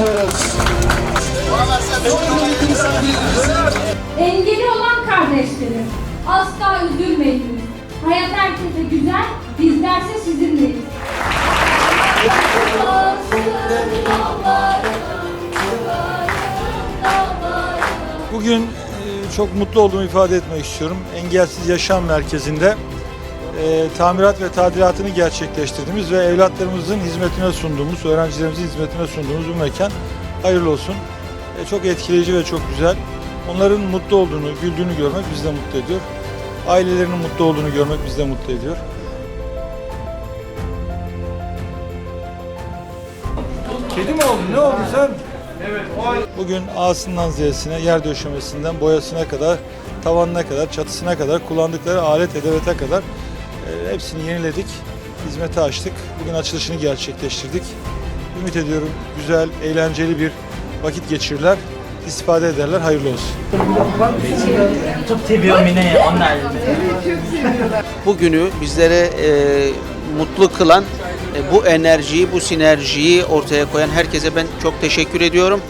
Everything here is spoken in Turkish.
yapıyoruz. Engeli olan kardeşlerim, asla üzülmeyin. Hayat herkese güzel, bizlerse sizinleyiz. Bugün e, çok mutlu olduğumu ifade etmek istiyorum. Engelsiz Yaşam Merkezi'nde e, tamirat ve tadilatını gerçekleştirdiğimiz ve evlatlarımızın hizmetine sunduğumuz, öğrencilerimizin hizmetine sunduğumuz bu mekan hayırlı olsun. E, çok etkileyici ve çok güzel. Onların mutlu olduğunu, güldüğünü görmek bizi de mutlu ediyor. Ailelerinin mutlu olduğunu görmek bizi de mutlu ediyor. Kedi mi oldun? Ne oldun sen? Bugün A'sından Z'sine, yer döşemesinden boyasına kadar, tavanına kadar, çatısına kadar, kullandıkları alet edevete kadar hepsini yeniledik, hizmete açtık. Bugün açılışını gerçekleştirdik. Ümit ediyorum güzel, eğlenceli bir vakit geçirirler, istifade ederler. Hayırlı olsun. TV Mini onlar. bugünü bizlere e, mutlu kılan e, bu enerjiyi, bu sinerjiyi ortaya koyan herkese ben çok teşekkür ediyorum.